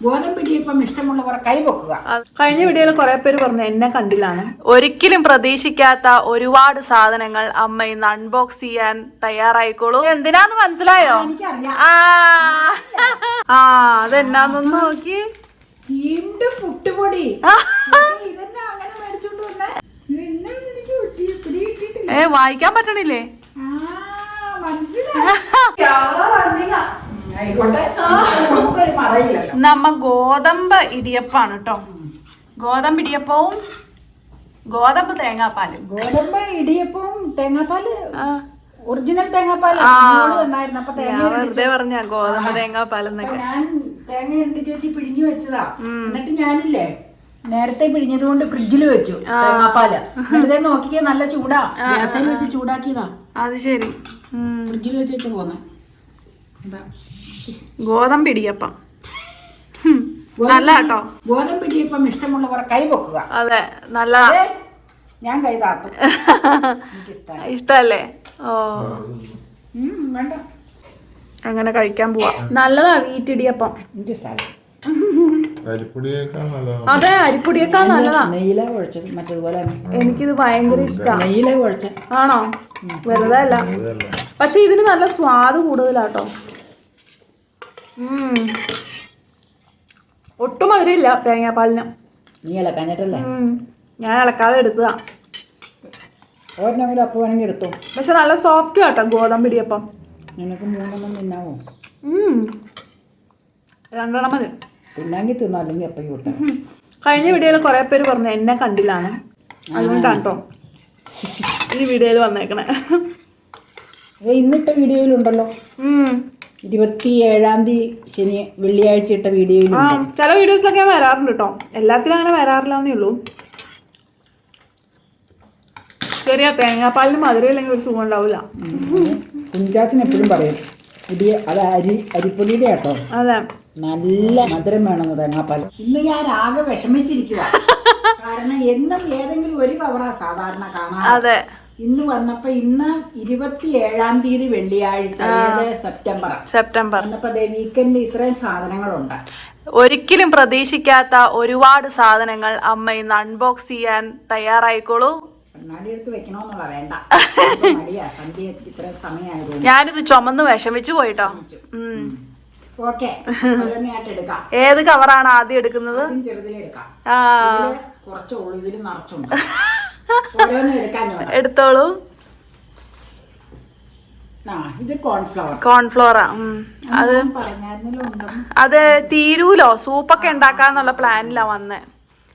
ഗോതമ്പിടിയപ്പം ഇഷ്ടമുള്ളവർ കഴിഞ്ഞ വീഡിയോയിൽ കുറെ പേര് പറഞ്ഞു എന്നെ കണ്ടില്ലാണ് ഒരിക്കലും പ്രതീക്ഷിക്കാത്ത ഒരുപാട് സാധനങ്ങൾ അമ്മ ഇന്ന് അൺബോക്സ് ചെയ്യാൻ തയ്യാറായിക്കോളൂ. എന്തിനാന്ന് മനസ്സിലായോ? ആ ആ. അതെന്നാന്നൊന്ന് നോക്കി. സ്റ്റീംഡ് പുട്ടുപൊടി. ഇതെന്നെ അങ്ങനെ മേടിച്ചോണ്ട് വന്നേ? ഏ വായിക്കാൻ പറ്റണില്ലേ? ആ, മനസ്സിലായി. അമ്മ ഗോതമ്പ് ഇടിയപ്പാണ് കേട്ടോ. ഗോതമ്പ് ഇടിയപ്പവും ഗോതമ്പ് തേങ്ങാപ്പാൽ. ഗോതമ്പ് ഇടിയപ്പവും തേങ്ങാപ്പാൽ ഒറിജിനൽ തേങ്ങാപ്പാൽ വെറുതെ പറഞ്ഞ ഗോതമ്പ് തേങ്ങാപ്പാലെന്നൊക്കെ അപ്പൊ ഞാൻ തേങ്ങ എന്ത് ചേച്ചി പിഴിഞ്ഞു വെച്ചതാ. എന്നിട്ട് ഞാനില്ലേ നേരത്തെ പിഴിഞ്ഞത് കൊണ്ട് ഫ്രിഡ്ജിൽ വെച്ചു തേങ്ങാപ്പാൽ. വെറുതെ നോക്കിക്കേ നല്ല ചൂടാ. ഗ്യാസിൽ വെച്ച് ചൂടാക്കിയതാ. അത് ശരി. ഫ്രിഡ്ജിൽ വെച്ച് വെച്ച് പോന്നെ? ഗോതമ്പ് ഇടിയപ്പം നല്ല കേട്ടോ ഗോതമ്പ് ഇടിയപ്പം ഇഷ്ടമുള്ളവർ കൈവക്കുക അതെ നല്ല ഞാൻ കൈ താത്തു. ഇഷ്ടല്ലേ? ഓ. വേണ്ട. അങ്ങനെ കഴിക്കാൻ പോവാ. നല്ലതാ വീട്ടിടിയപ്പം. എനിക്കിഷ്ടമാണ് അരിപ്പൊടിയേക്കാൾ നല്ലതാണ്? അതെ അരിപ്പൊടിയേക്കാൾ നല്ലതാണ് നെയ്യില കുഴച്ചത് മറ്റേതുപോലെ എനിക്കിത് ഭയങ്കര ഇഷ്ടമാണ് നെയ്യില കുഴച്ച ആണോ? വെറുതെ അല്ല. പക്ഷെ ഇതിന് നല്ല സ്വാദ് കൂടുതലാട്ടോ. ഒട്ടും മധുരമില്ല തേങ്ങാപ്പാലിന്. നീ ഇളക്കാഞ്ഞിട്ടല്ലേ? ഉം. ഞാൻ ഇളക്കാതെ എടുത്തതാ. ഒരെണ്ണമെങ്കിലും അപ്പം വേണമെങ്കിൽ എടുത്തോ. പക്ഷെ നല്ല സോഫ്റ്റ് കേട്ടോ ഗോതമ്പ് ഇടിയപ്പം. നിനക്ക് മൂന്നെണ്ണം തിന്നാവോ? രണ്ടെണ്ണം മതി. തിന്നാങ്കിൽ തിന്നോ അല്ലെങ്കിൽ അപ്പം കൂട്ടാം. കഴിഞ്ഞ വീഡിയോയിൽ കുറെ പേര് പറഞ്ഞു എന്നെ കണ്ടില്ലാണ് അതുകൊണ്ടാണ് കേട്ടോ ഈ വീഡിയോയിൽ വന്നേക്കണേ. ഇന്നിട്ട വീഡിയോയിലുണ്ടല്ലോ. ഇരുപത്തി ഏഴാം തീയതി ശനി വെള്ളിയാഴ്ച ഇട്ട ആ വീഡിയോയിലുണ്ട്. ചില വീഡിയോസിലൊക്കെ ഞാൻ വരാറുണ്ട് കേട്ടോ എല്ലാത്തിലും അങ്ങനെ വരാറില്ലെന്നേ ഉള്ളൂ. ശരിയാ തേങ്ങാപ്പാലിന് മധുരം ഇല്ലെങ്കിൽ ഒരു സുഖം ഉണ്ടാവില്ല കുഞ്ചാച്ചൻ എപ്പോഴും പറയും അത് അരി അരിപ്പൊടിയുടെ കേട്ടോ അതെ. നല്ല മധുരം വേണമെന്ന് തേങ്ങാപ്പാൽ ഇന്ന് ഞാൻ ആകെ വിഷമിച്ചിരിക്കുക കാരണം എന്നും ഏതെങ്കിലും ഒരു കവറാ സാധാരണ കാണാൻ അതെ. ഇന്ന് വന്നപ്പോ ഇന്ന് ഇരുപത്തി ഏഴാം തീയതി വെള്ളിയാഴ്ച ഏത് സെപ്റ്റംബർ സെപ്റ്റംബർ. വന്നപ്പോ വീക്കെൻഡ് ഇത്രയും സാധനങ്ങളുണ്ട്. ഒരിക്കലും പ്രതീക്ഷിക്കാത്ത ഒരുപാട് സാധനങ്ങൾ അമ്മ ഇന്ന് അൺബോക്സ് ചെയ്യാൻ തയ്യാറായിക്കോളൂ. ഞാനിത് ചുമന്ന് വിഷമിച്ചു പോയിട്ടോ ഉം. ഓക്കെ ഓരോന്നായിട്ട് എടുക്കാം ഏത് കവറാണ് ആദ്യം എടുക്കുന്നത്? എടുത്തോളൂ. കോൺഫ്ലവർ കോൺഫ്ലോറാ അത് അത് തീരൂലോ? സൂപ്പൊക്കെ ഉണ്ടാക്കാന്നുള്ള പ്ലാനിലാ വന്നേ.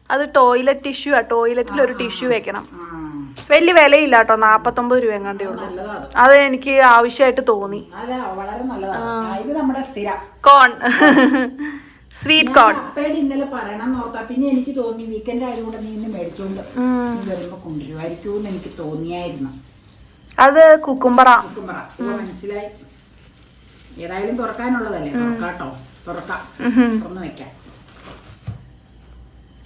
അത് ടോയ്ലറ്റ് ടിഷ്യൂ ആ. ടോയ്ലറ്റിൽ ഒരു ടിഷ്യൂ വെക്കണം. വലിയ വിലയില്ല കേട്ടോ നാപ്പത്തൊമ്പത് രൂപ എങ്ങാണ്ടേ ഉള്ളൂ. അത് എനിക്ക് ആവശ്യമായിട്ട് തോന്നി. കോൺ. Sweet corn. ഇന്നലെ പറയണം ഓർത്താ. പിന്നെ എനിക്ക് തോന്നി വീക്കെൻഡ് ആയതുകൊണ്ട് നീ ഇന്ന് മേടിച്ചോണ്ട് വരുമ്പോ കൊണ്ടുവരുമായിരിക്കും എനിക്ക് തോന്നിയായിരുന്നു. അത് കുക്കുംബറ. കുക്കുംബറ. മനസ്സിലായി. ഏതായാലും തുറക്കാനുള്ളതല്ലേ? തുറക്കാട്ടോ. തുറക്കാം. തുറന്നു വെക്കാം.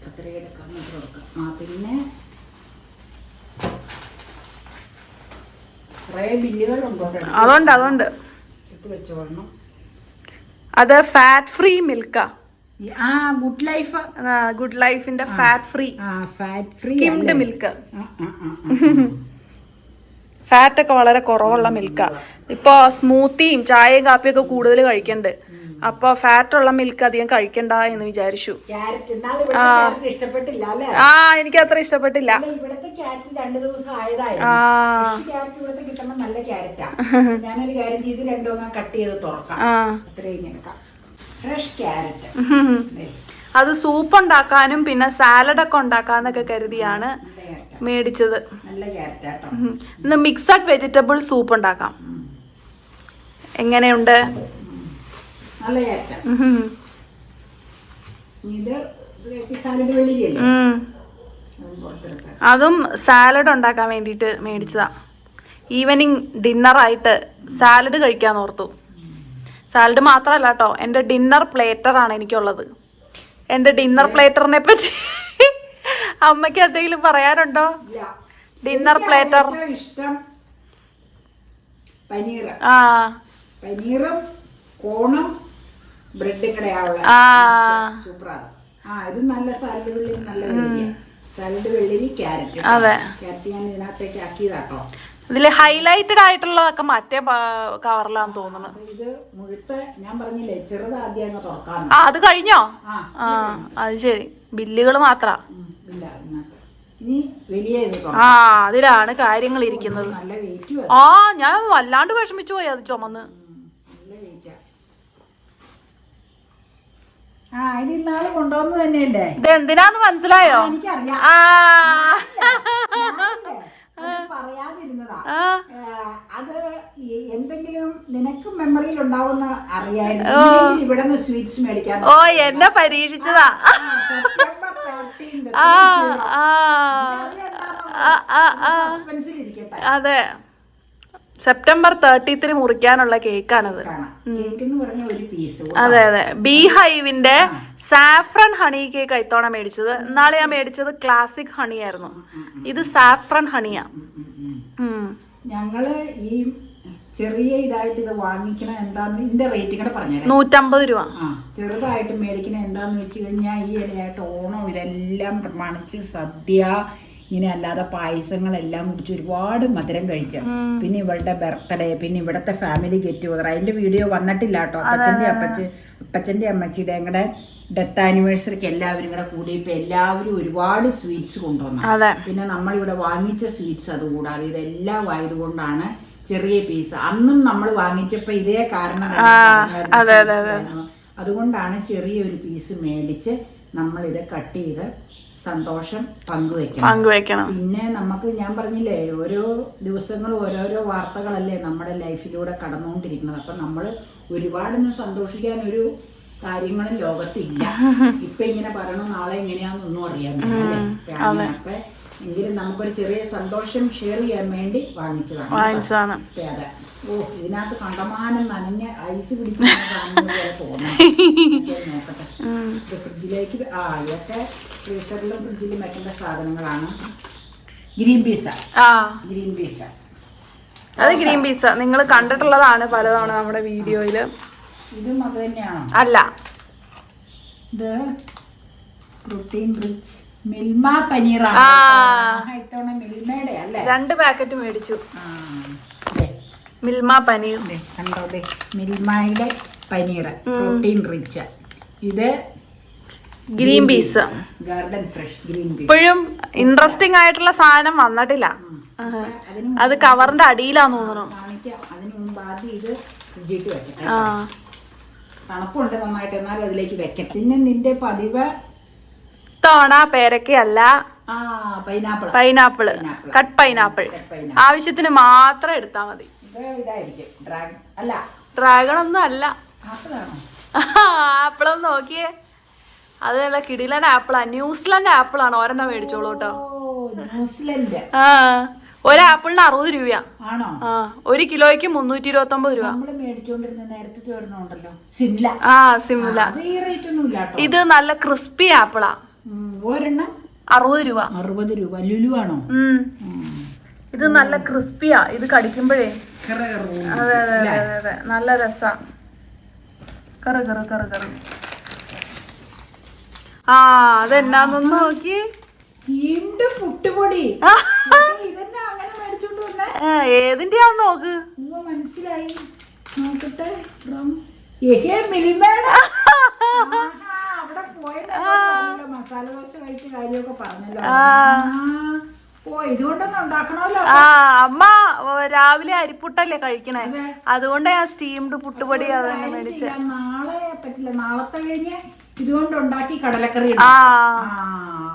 എന്നിട്ട് തുറക്കാം ആ പിന്നെ കുറേ ബില്ലുകളുണ്ടോ കേട്ടോ. അതുണ്ട് അതുണ്ട്. എടുത്ത് വെച്ചോളണം. അത് ഫാറ്റ് ഫ്രീ മിൽക്കാ ആ. ഗുഡ് ലൈഫ് ഗുഡ് ലൈഫിന്റെ fat free skimmed milk. Fat ഒക്കെ വളരെ കുറവുള്ള മിൽക്കാ ഇപ്പൊ സ്മൂത്തിയും ചായയും കാപ്പിയും ഒക്കെ കൂടുതൽ കഴിക്കണ്ട്. അപ്പൊ ഫാറ്റ് ഉള്ള മിൽക്ക് അധികം കഴിക്കണ്ട എന്ന് വിചാരിച്ചു. ആ. എനിക്ക് അത്ര ഇഷ്ടപ്പെട്ടില്ല. അത് സൂപ്പ് ഉണ്ടാക്കാനും പിന്നെ സാലഡ് ഒക്കെ ഉണ്ടാക്കാന്നൊക്കെ കരുതിയാണ് മേടിച്ചത്. ഇന്ന് മിക്സഡ് വെജിറ്റബിൾ സൂപ്പ് ഉണ്ടാക്കാം. എങ്ങനെയുണ്ട്? നല്ല ക്യാരറ്റ് ഇത് സാലഡ് വെള്ളിയല്ലേ അതും സാലഡ് ഉണ്ടാക്കാൻ വേണ്ടിയിട്ട് മേടിച്ചതാ. ഈവനിങ് ഡിന്നറായിട്ട് സാലഡ് കഴിക്കാൻ ഓർത്തു. സാലഡ് മാത്രമല്ല കേട്ടോ എന്റെ ഡിന്നർ പ്ലേറ്ററാണ് എനിക്കുള്ളത്. എന്റെ ഡിന്നർ പ്ലേറ്ററിനെ പറ്റി അമ്മയ്ക്ക് എന്തെങ്കിലും പറയാനുണ്ടോ? ഡിന്നർ പ്ലേറ്റർ ഇഷ്ടം പനീർ ആ. പനീറും കോണും ബ്രെഡും കൂടെ ആ സൂപ്പറാണ്. ആ ഇത് നല്ല സാലഡ് വെള്ളരി നല്ല സാലഡ് വെള്ളരി ക്യാരറ്റ് അതെ. ക്യാരറ്റ് ഞാൻ ഇതിനകത്തേക്ക് ആക്കിയതാട്ടോ. ഇതിൽ ഹൈലൈറ്റഡ് ആയിട്ടുള്ളതൊക്കെ മറ്റേ കവറിലാന്ന് തോന്നുന്നു. ഇത് മുഴുത്ത ഞാൻ പറഞ്ഞില്ലേ ചെറുത് ആദ്യം തുറക്കാം ആ അത് കഴിഞ്ഞോ? ആ അത് ശരി. ബില്ലുകൾ മാത്ര? ആ അതിലാണ് കാര്യങ്ങൾ ഇരിക്കുന്നത്. ആ ഞാൻ വല്ലാണ്ട് വിഷമിച്ചു പോയി അത് ചുമന്ന് നല്ല വെയിറ്റാ ആ ഇത് എന്തിനാന്ന് മനസ്സിലായോ? ആ പറയാതിരുന്നതാ. അത് എന്തെങ്കിലും നിനക്ക് മെമ്മറിയിൽ ഉണ്ടാവുന്ന അറിയായിരുന്നു ഇല്ലെങ്കിൽ ഇവിടെ നിന്ന് സ്വീറ്റ്സ് മേടിക്കാൻ ഓ എന്നെ പരീക്ഷിച്ചതാ. September 13th. ആ ആ. ആ, ആ, ആ. സസ്പെൻസിൽ ഇരിക്കട്ടെ. അതെ. സെപ്റ്റംബർ തേർട്ടി ത്രീ മുറിക്കാനുള്ള കേക്കാണിത്. അതെ അതെ. ബീ ഹൈവിന്റെ സാഫ്രൺ ഹണി കേക്ക് ഇത്തവണ മേടിച്ചത്. ഇന്നാളെ ഞാൻ മേടിച്ചത് ക്ലാസിക് ഹണി ആയിരുന്നു. ഇത് സാഫ്രൺ ഹണിയാ. ഞങ്ങൾ ഈ ചെറിയ ഇതായിട്ട് ഇത് വാങ്ങിക്കണ എന്താന്ന് ഇതിന്റെ റേറ്റ് കൂടെ പറഞ്ഞു നൂറ്റമ്പത് രൂപ. ചെറുതായിട്ട് മേടിക്കണ എന്താന്ന് വെച്ച് കഴിഞ്ഞാൽ ഈ ഇടയായിട്ട് ഓണം ഇതെല്ലാം പ്രമാണിച്ച് സദ്യ ഇങ്ങനെ അല്ലാതെ പായസങ്ങളെല്ലാം കുടിച്ച് ഒരുപാട് മധുരം കഴിച്ച. പിന്നെ ഇവളുടെ ബർത്ത്ഡേ പിന്നെ ഇവിടുത്തെ ഫാമിലി ഗെറ്റ് ടുഗദർ അതിന്റെ വീഡിയോ വന്നിട്ടില്ല കേട്ടോ. അപ്പച്ചന്റെ അപ്പച്ച അപ്പച്ചന്റെ അമ്മച്ചിയുടെ കൂടെ ഡെത്ത് ആനിവേഴ്സറിക്ക് എല്ലാവരും കൂടെ കൂടി ഇപ്പൊ എല്ലാവരും ഒരുപാട് സ്വീറ്റ്സ് കൊണ്ടുവന്നു. പിന്നെ നമ്മളിവിടെ വാങ്ങിച്ച സ്വീറ്റ്സ് അതുകൂടാതെ ഇതെല്ലാം ആയതുകൊണ്ടാണ് ചെറിയ പീസ് അന്നും നമ്മൾ വാങ്ങിച്ചപ്പോ ഇതേ കാരണം. അതുകൊണ്ടാണ് ചെറിയൊരു പീസ് മേടിച്ച് നമ്മളിത് കട്ട് ചെയ്ത് സന്തോഷം പങ്കുവെക്കണം. പങ്കുവെക്കണം. പിന്നെ നമുക്ക് ഞാൻ പറഞ്ഞില്ലേ ഓരോ ദിവസങ്ങളും ഓരോരോ വാർത്തകളല്ലേ നമ്മുടെ ലൈഫിലൂടെ കടന്നുകൊണ്ടിരിക്കുന്നത്. അപ്പം നമ്മൾ ഒരുപാടൊന്നും സന്തോഷിക്കാൻ ഒരു കാര്യങ്ങളും ലോകത്തില്ല. ഇപ്പൊ ഇങ്ങനെ പറയണം നാളെ എങ്ങനെയാണെന്നൊന്നും അറിയാൻ പറ്റില്ല അപ്പൊ എങ്കിലും നമുക്കൊരു ചെറിയ സന്തോഷം ഷെയർ ചെയ്യാൻ വേണ്ടി വാങ്ങിച്ചതാണ് വാങ്ങിച്ചതാണ്. അതെ ഓ ഇതിനകത്ത് കണ്ടമാനം നനഞ്ഞ ഐസ് പിടിച്ച് ഇത് ഫ്രിഡ്ജിലേക്ക് ആ ഇതൊക്കെ ഫ്രീസറിലും ഫ്രിഡ്ജിലും വെക്കേണ്ട സാധനങ്ങളാണ്. ഗ്രീൻ പീസ ഗ്രീൻ പീസ അത് ഗ്രീൻ പീസ നിങ്ങൾ കണ്ടിട്ടുള്ളതാണ് പലതവണ നമ്മുടെ വീഡിയോയിൽ ഇതും അത് തന്നെയാണ്? അല്ല. ഇത് പ്രോട്ടീൻ റിച്ച് മിൽമ പനീറാണ്. ആ. ഇത്തവണ മിൽമയുടെ അല്ലേ? രണ്ട് പാക്കറ്റ് മേടിച്ചു. ആ, ദേ, മിൽമ പനീർ. ദേ, കണ്ടോ ദേ മിൽമയുടെ പനീർ പ്രോട്ടീൻ റിച്ച് ഇത് green peas. Garden fresh green peas. ഇപ്പോഴും ഇൻട്രസ്റ്റിംഗ് ആയിട്ടുള്ള സാധനം വന്നിട്ടില്ല. ആഹ്. അതിന് അത് കവറിന്റെ അടിയിലാന്ന് തോന്നുന്നു. കാണിക്കാം. അതിന് മുമ്പ് ആദ്യം ഇത് ഫ്രിഡ്ജിട്ട് വെക്കട്ടെ ആ. തണുപ്പുണ്ട് നന്നായിട്ട്. എന്നാലും അതിലേക്ക് വെക്കട്ടെ. പിന്നെ നിന്റെ പതിവ് ഇത്തവണ പേരക്കയല്ല. പൈനാപ്പിൾ കട്ട് പൈനാപ്പിൾ ആവശ്യത്തിന് മാത്രം എടുത്താ മതി. ഡ്രാഗൺ ഒന്നും അല്ല. ആപ്പിളൊന്നും നോക്കിയേ. അതല്ല കിടിലൻ ആപ്പിളാ. ന്യൂസിലൻഡ് ആപ്പിളാണ് ഒരെണ്ണം മേടിച്ചോളൂ കേട്ടോ. ഓ ന്യൂസിലൻഡ്. ആ ഒരു ആപ്പിളിന് അറുപത് രൂപയാ. ആ ഒരു കിലോയ്ക്ക് മുന്നൂറ്റി ഇരുപത്തി ഒമ്പത് രൂപ ആ സിംല. ഇത് നല്ല ക്രിസ്പി ആപ്പിളാ. ഒരെണ്ണം അറുപത് രൂപ. അറുപത് രൂപ. ലുലു ആണോ ഇത് നല്ല ക്രിസ്പിയാ. ഇത് കടിക്കുമ്പോഴേ. അതെ അതെ അതെ നല്ല രസാ. കറു കറു കറു കറു. ആ അതെന്നാന്നൊന്ന് നോക്കി. സ്റ്റീംഡ് പുട്ടുപൊടി. പൊടി ഏതിന്റെയാന്ന് നോക്ക്. മനസ്സിലായി. നോക്കട്ടെ. from പോയല്ലോ മസാല ദോശ കഴിച്ച കാര്യമൊക്കെ പറഞ്ഞല്ലോ. ഓ ഇതുകൊണ്ടൊന്നും ഉണ്ടാക്കണമല്ലോ. ആ അമ്മ രാവിലെ അരിപ്പുട്ടല്ലേ കഴിക്കണേ? അതുകൊണ്ട് ഞാൻ സ്റ്റീംഡ് പുട്ടുപൊടി അത് തന്നെ മേടിച്ച്. നാളെ പറ്റില്ല. നാളത്തെ കഴിഞ്ഞ് ഇതുകൊണ്ട് ഉണ്ടാക്കി കടലക്കറി ആ.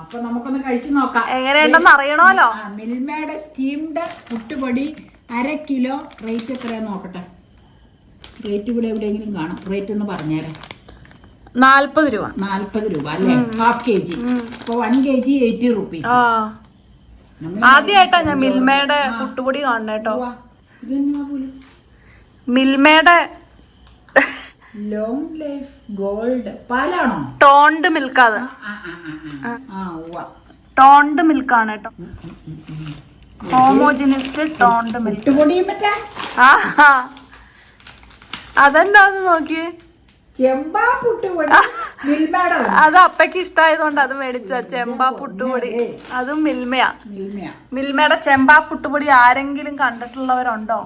അപ്പൊ നമുക്കൊന്ന് കഴിച്ചു നോക്കാം. എങ്ങനെയുണ്ടെന്ന് അറിയണമല്ലോ. മിൽമയുടെ സ്റ്റീംഡ് പുട്ടുപൊടി അര കിലോ റേറ്റ് എത്രയാ നോക്കട്ടെ. റേറ്റ് ഇവിടെ എവിടെയെങ്കിലും കാണും. റേറ്റ് ഒന്ന് പറഞ്ഞേരാം. നാല്പത് രൂപ. നാൽപ്പത് രൂപ അല്ലേ? ഹാഫ് കെ ജി അപ്പോൾ one K G eighty rupees ആ ആദ്യമായിട്ടാ ഞാൻ മിൽമയുടെ പുട്ടുപൊടി കാണുന്ന കേട്ടോ. മിൽമയുടെ ലോങ് ലൈഫ് ഗോൾഡ് പാലാണോ? ടോണ്ട് മിൽക്ക് അത് ടോണ്ട് മിൽക്ക് ആണ് കേട്ടോ ഹോമോജിനിസ്റ്റ് ടോണ്ട് മിൽക്ക്. അതെന്താന്ന് നോക്കിയേ? അത് അപ്പയ്ക്ക് ഇഷ്ടമായതുകൊണ്ട് അത് മേടിച്ച ചെമ്പാ പുട്ടുപൊടി അതും മിൽമയാ. മിൽമയാ. മിൽമയുടെ ചെമ്പാ പുട്ടുപൊടി ആരെങ്കിലും കണ്ടിട്ടുള്ളവരുണ്ടോ?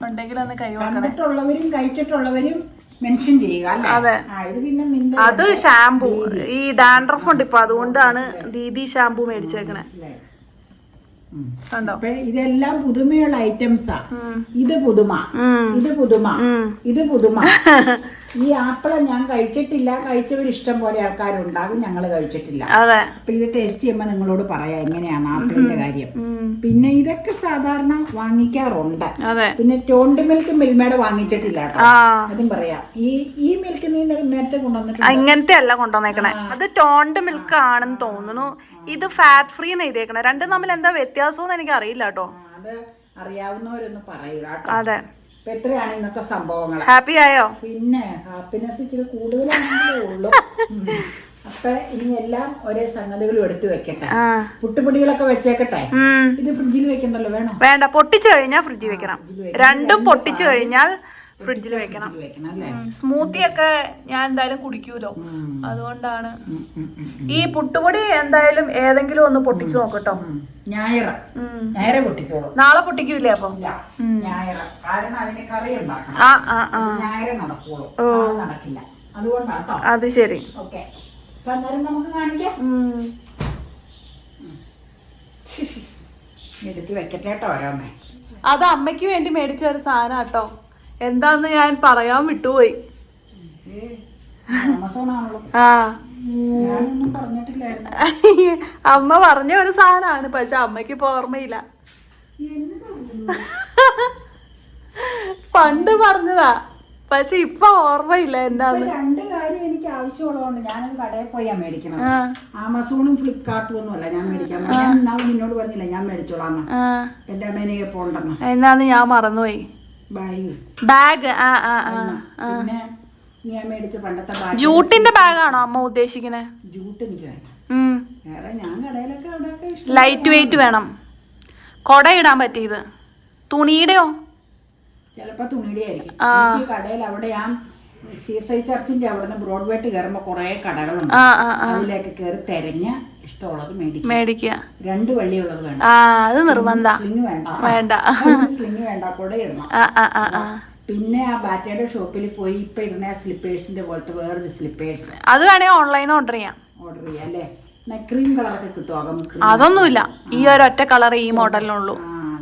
ഉണ്ടെങ്കിൽ ഒന്ന് കൈ കൊടുക്കണേ. കണ്ടിട്ടുള്ളവരും കഴിച്ചിട്ടുള്ളവരും മെൻഷൻ ചെയ്യുക അതെ. അത് ഷാംപൂ. ഈ ഡാൻഡ്രഫ് ഉണ്ട് ഇപ്പൊ അതുകൊണ്ടാണ് ദീദി ഷാംപൂ മേടിച്ചേക്കണേ. ഇതെല്ലാം പുതുമയുള്ള ഐറ്റംസാ. ഇത് പുതുമ. ഇത് പുതുമ. ഇത് പുതുമ. ഈ ആപ്പിളം ഞാൻ കഴിച്ചിട്ടില്ല. കഴിച്ചവർ ഇഷ്ടം പോലെ ആൾക്കാരുണ്ടാകും ഞങ്ങൾ കഴിച്ചിട്ടില്ല. അതെ. അപ്പൊ ഇത് ടേസ്റ്റ് ചെയ്യുമ്പോൾ നിങ്ങളോട് പറയാം എങ്ങനെയാണ് ആപ്പിളിന്റെ കാര്യം. പിന്നെ ഇതൊക്കെ സാധാരണ വാങ്ങിക്കാറുണ്ട്. പിന്നെ ടോണ്ട് മിൽക്ക് മിൽമേടെ വാങ്ങിച്ചിട്ടില്ല കേട്ടോ. അതും പറയാം. ഈ ഈ മിൽക്ക് നീ നേരത്തെ കൊണ്ടുവന്നിട്ടുണ്ട് ഇങ്ങനത്തെ അല്ല കൊണ്ടുവന്നേക്കണേ. അത് ടോണ്ട് മിൽക്ക് ആണെന്ന് തോന്നുന്നു. ഇത് ഫാറ്റ് ഫ്രീ എന്ന് എഴുതിയേക്കണേ. രണ്ടും തമ്മിൽ എന്താ വ്യത്യാസം എനിക്ക് അറിയില്ല കേട്ടോ അത് അറിയാവുന്നവരൊന്ന് പറയുക അതെ. അപ്പൊ എത്രയാണ് ഇന്നത്തെ സംഭവങ്ങൾ ഹാപ്പി ആയോ? പിന്നെ ഹാപ്പിനെസ് ഇച്ചിരി കൂടുതലാണെങ്കിലേ ഉള്ളൂ. അപ്പൊ ഇനി എല്ലാം ഒരേ സംഗതികളും എടുത്തു വെക്കട്ടെ. പുട്ടുപൊടികളൊക്കെ വെച്ചേക്കട്ടെ. ഇത് ഫ്രിഡ്ജിൽ വെക്കണ്ടല്ലോ വേണോ? വേണ്ട പൊട്ടിച്ചു കഴിഞ്ഞാൽ ഫ്രിഡ്ജിൽ വെക്കണം. രണ്ടും പൊട്ടിച്ചു കഴിഞ്ഞാൽ ഫ്രിഡ്ജിൽ വെക്കണം. സ്മൂത്തി ഒക്കെ ഞാൻ എന്തായാലും കുടിക്കൂലോ? അതുകൊണ്ടാണ്. ഈ പുട്ടുപൊടി എന്തായാലും ഏതെങ്കിലും ഒന്ന് പൊട്ടിച്ചു നോക്കട്ടോ. ഞായറ. ഞായറ പൊട്ടിക്കോളൂ. നാളെ പൊട്ടിക്കൂലേ അപ്പൊ? ഞായറ. കാരണം അതിന് കറി ഉണ്ടാക്കണം. ആ ആ ആ. ഞായറ നടക്കുള്ളൂ. നടക്കില്ല. അതുകൊണ്ടാണ് അത് ശരി. ഓക്കെ. നമുക്ക് കാണിക്കാം. എടുത്ത് വെക്കട്ടെ കേട്ടോ ഓരോന്നേ. അത് അമ്മയ്ക്ക് വേണ്ടി മേടിച്ച ഒരു സാധനം കേട്ടോ എന്താന്ന് ഞാൻ പറയാൻ വിട്ടുപോയി. ആ. അമ്മ പറഞ്ഞ ഒരു സാധനമാണ് പക്ഷെ അമ്മയ്ക്ക് ഇപ്പൊ ഓർമ്മയില്ല. പണ്ട് പറഞ്ഞതാ പക്ഷെ ഇപ്പൊ ഓർമ്മയില്ല എന്താന്ന്. രണ്ട് കാര്യം എനിക്ക് ആവശ്യമുള്ളതുകൊണ്ട് ഞാൻ കടയിൽ പോയാ മേടിക്കണം ആമസോണും ഫ്ലിപ്കാർട്ടും ഒന്നും അല്ല ഞാൻ മേടിക്കാൻ. ഞാൻ നിന്നോട് പറഞ്ഞില്ല ഞാൻ മേടിച്ചോളാം എന്റെ അമ്മേനെ പോണ്ടെന്ന്. എന്നാന്ന് ഞാൻ മറന്നുപോയി. ബാഗ്. ആ ആ ആ ഞാൻ മേടിച്ച പണ്ടത്തെ ബാഗ് ജൂട്ടിന്റെ ബാഗാണോ അമ്മ ഉദ്ദേശിക്കുന്നത് ജൂട്ട് എനിക്ക് വേണ്ട. വേറെ ഞാൻ കടയിലൊക്കെ അവിടെയൊക്കെ ലൈറ്റ് വെയിറ്റ് വേണം. കൊട ഇടാൻ പറ്റിയത്. തുണിയുടെയോ? ചിലപ്പോ തുണിയുടെ ആയിരിക്കും കടയിൽ അവിടെ ഞാൻ സി എസ് ഐ ചർച്ചിന്റെ അവിടെ നിന്ന് ബ്രോഡ്വേട്ട് കയറുമ്പോ കൊറേ കടകളുണ്ട്. അതിലേക്ക് കയറി തെരഞ്ഞ് ഇഷ്ടമുള്ളത് മേടിക്കും മേടിക്കുക. രണ്ട് വള്ളി വള്ളിയുള്ളത് വേണ്ട അത് നിർബന്ധ. സ്ലിങ് വേണ്ട. വേണ്ട. സ്ലിങ് വേണ്ട കൂടെ ഇടണം. പിന്നെ ആ ബാറ്റയുടെ ഷോപ്പിൽ പോയി ഇപ്പൊ ഇടുന്ന സ്ലിപ്പേഴ്സിന്റെ പോലത്തെ വേറൊരു സ്ലിപ്പേഴ്സ്. അത് വേണേ ഓൺലൈൻ ഓർഡർ ചെയ്യാം. ഓർഡർ ചെയ്യാം അല്ലേ? ക്രീം കളറൊക്കെ കിട്ടുമോ അതൊന്നുമില്ല. ഈ ഒരൊറ്റ കളർ ഈ മോഡലിനുള്ളൂ.